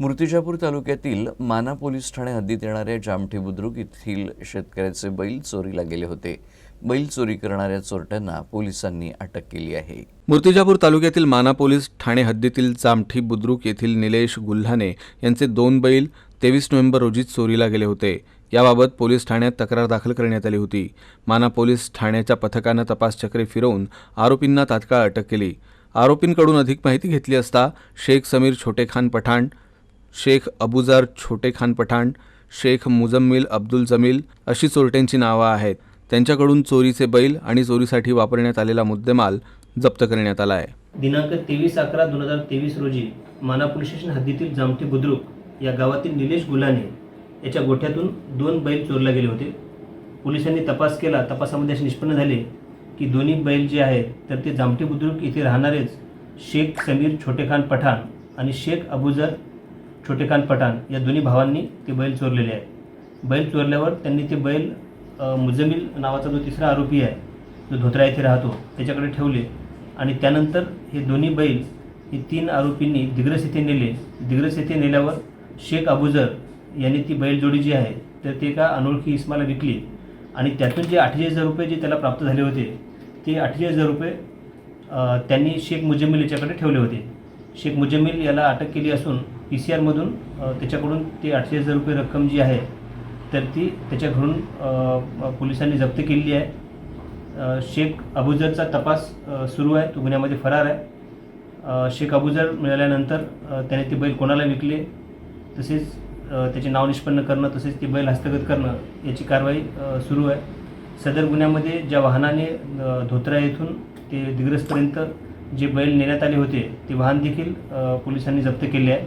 मूर्तिजापूर तालुक्यातील माना पोलीस ठाणे हद्दीत येणाऱ्या जामठी बुद्रुक येथील शेतकऱ्याचे बैल चोरीला गेले होते. बैल चोरी करणाऱ्या चोरट्यांना पोलिसांनी अटक केली आहे. मूर्तिजापूर तालुक्यातील माना पोलीस ठाणे हद्दीतील जामठी बुद्रुक येथील निलेश गुल्हाने यांचे दोन बैल तेवीस नोव्हेंबर रोजी चोरीला गेले होते. याबाबत पोलीस ठाण्यात तक्रार दाखल करण्यात आली होती. माना पोलीस ठाण्याच्या पथकानं तपास चक्रे फिरवून आरोपींना तात्काळ अटक केली. आरोपींकडून अधिक माहिती घेतली असता शेख समीर छोटेखान पठाण शेख अबुजार छोटे खान पठाण शेख मुजम्मिल अब्दुल जमील अशी चोरट्यांची नावं आहेत. त्यांच्याकडून चोरीचे बैल आणि चोरीसाठी वापरण्यात आलेला मुद्देमाल जप्त करण्यात आला आहे. दिनांक तेवीस अकरा दोन हजार तेवीस रोजी माना पोलीस स्टेशन हद्दीतील जामठी बुद्रुक या गावातील निलेश गुलाने याच्या गोठ्यातून दोन बैल चोरला गेले होते. पोलिसांनी तपास केला. तपासामध्ये असे निष्पन्न झाले की दोन्ही बैल जे आहेत तर ते जामठी बुद्रुक इथे राहणारेच शेख समीर छोटेखान पठाण आणि शेख अबुजर छोटेखान पठाण या दोन्ही भावांनी ते बैल चोरलेले आहेत. बैल चोरल्यावर त्यांनी ते बैल मुजमिल नावाचा जो तिसरा आरोपी आहे जो धोत्रा येथे राहतो त्याच्याकडे ठेवले. आणि त्यानंतर हे दोन्ही बैल हे तीन आरोपींनी दिग्रस येथे नेले. दिग्रस येथे नेल्यावर शेख अबुजर यांनी ती बैलजोडी जी आहे तर ते एका अनोळखी इस्माला विकली. आणि त्यातून जे अठ्ठेचाळीस हजार रुपये जे त्याला प्राप्त झाले होते ते अठ्ठेचाळीस हजार रुपये त्यांनी शेख मुजम्मिल याच्याकडे ठेवले होते. शेख मुजम्मिल याला अटक केली असून पी सी आरमधून त्याच्याकडून ती आठशे हजार रुपये रक्कम जी आहे तर ती त्याच्याकडून पोलिसांनी जप्त केलेली आहे. शेख अबुजरचा तपास सुरू आहे तो गुन्ह्यामध्ये फरार आहे. शेख अबुजर मिळाल्यानंतर त्याने ते बैल कोणाला विकले तसेच त्याचे नाव निष्पन्न करणं तसेच ते बैल हस्तगत करणं याची कारवाई सुरू आहे. सदर गुन्ह्यामध्ये ज्या वाहनाने धोत्रा येथून ते दिग्रसपर्यंत जे बैल नेण्यात आले होते ते वाहन देखील पोलिसांनी जप्त केले आहे.